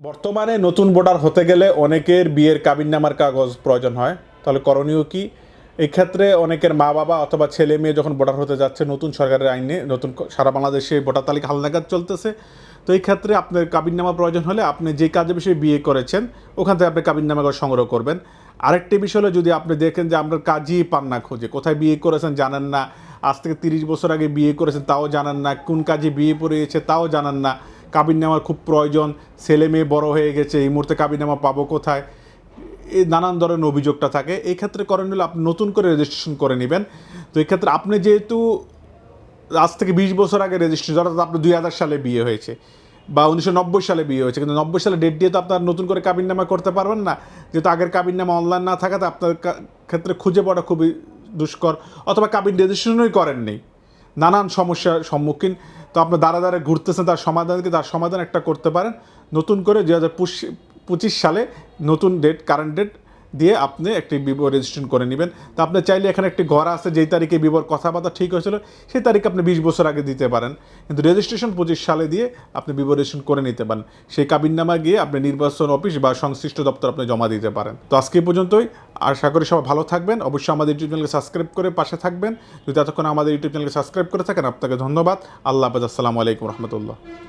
বর্তমানে নতুন ভোটার হতে গেলে অনেকের বিয়ের কাবিননামার কাগজ প্রয়োজন হয়। তাহলে করণীয় কি? এই ক্ষেত্রে অনেকের মা বাবা অথবা ছেলে মেয়ে যখন ভোটার হতে যাচ্ছে, নতুন সরকারের আইনে, নতুন সারা বাংলাদেশে ভোটার তালিকা হালনাগাদ চলতেছে। তো এই ক্ষেত্রে আপনার কাবিননামা প্রয়োজন হলে আপনি যে কাজে বিষয়ে বিয়ে করেছেন, ওখান থেকে আপনি কাবিননামা করে সংগ্রহ করবেন। আরেকটি বিষয় হলো যদি আপনি দেখেন যে আপনার কাজই পান না খুঁজে, কোথায় বিয়ে করেছেন জানেন না, আজ থেকে তিরিশ বছর আগে বিয়ে করেছেন তাও জানেন না, কোন কাজে বিয়ে পড়িয়েছে তাও জানেন না কাবিননামার খুব প্রয়োজন। ছেলে মেয়ে বড় হয়ে গেছে, এই মুহূর্তে কাবিননামা পাবো কোথায়? এই নানান ধরনের অভিযোগটা থাকে। এই ক্ষেত্রে করেন হলে আপনি নতুন করে রেজিস্ট্রেশন করে নেবেন। তো এই ক্ষেত্রে আপনি যেহেতু আজ থেকে বিশ বছর আগে রেজিস্ট্রেশন অর্থাৎ আপনার দুই হাজার সালে বিয়ে হয়েছে বা উনিশশো নব্বই সালে বিয়ে হয়েছে, কিন্তু নব্বই সালে ডেট দিয়ে তো আপনার নতুন করে কাবিননামা করতে পারবেন না। যেহেতু আগের কাবিননামা অনলাইন না থাকাতে আপনার ক্ষেত্রে খুঁজে পড়া খুবই দুষ্কর, অথবা কাবিন রেজিস্ট্রেশনই করেননি। নানান সমস্যার সম্মুখীন তো আপনার দ্বারা দ্বারা ঘুরতেছেন, তার সমাধান কি? তার সমাধান একটা করতে পারেন। নতুন করে দু হাজার পঁচিশ সালে নতুন ডেট কারেন্ট ডেট দিয়ে আপনি একটি বিবর রেজিস্ট্রেশন করে নেবেন। তা আপনি চাইলে এখানে একটি ঘর আছে, যেই তারিখে বিবর কথাবার্তা ঠিক হয়েছিল, সেই তারিখ আপনি বিশ বছর আগে দিতে পারেন। কিন্তু রেজিস্ট্রেশন পঁচিশ সালে দিয়ে আপনি বিবর রেজিস্ট্রেশন করে নিতে পারেন। সেই কাবিননামা গিয়ে আপনি নির্বাচন অফিস বা সংশ্লিষ্ট দপ্তর আপনি জমা দিতে পারেন। তো আজকে পর্যন্তই। আশা করি সবাই ভালো থাকবেন। অবশ্যই আমাদের ইউটিউব চ্যানেলকে সাবস্ক্রাইব করে পাশে থাকবেন। যদি এতক্ষণ আমাদের ইউটিউব চ্যানেলকে সাবস্ক্রাইব করে থাকেন, আপনাকে ধন্যবাদ। আল্লাহ হাফেজ। আসসালামু আলাইকুম রহমতুল্লাহ।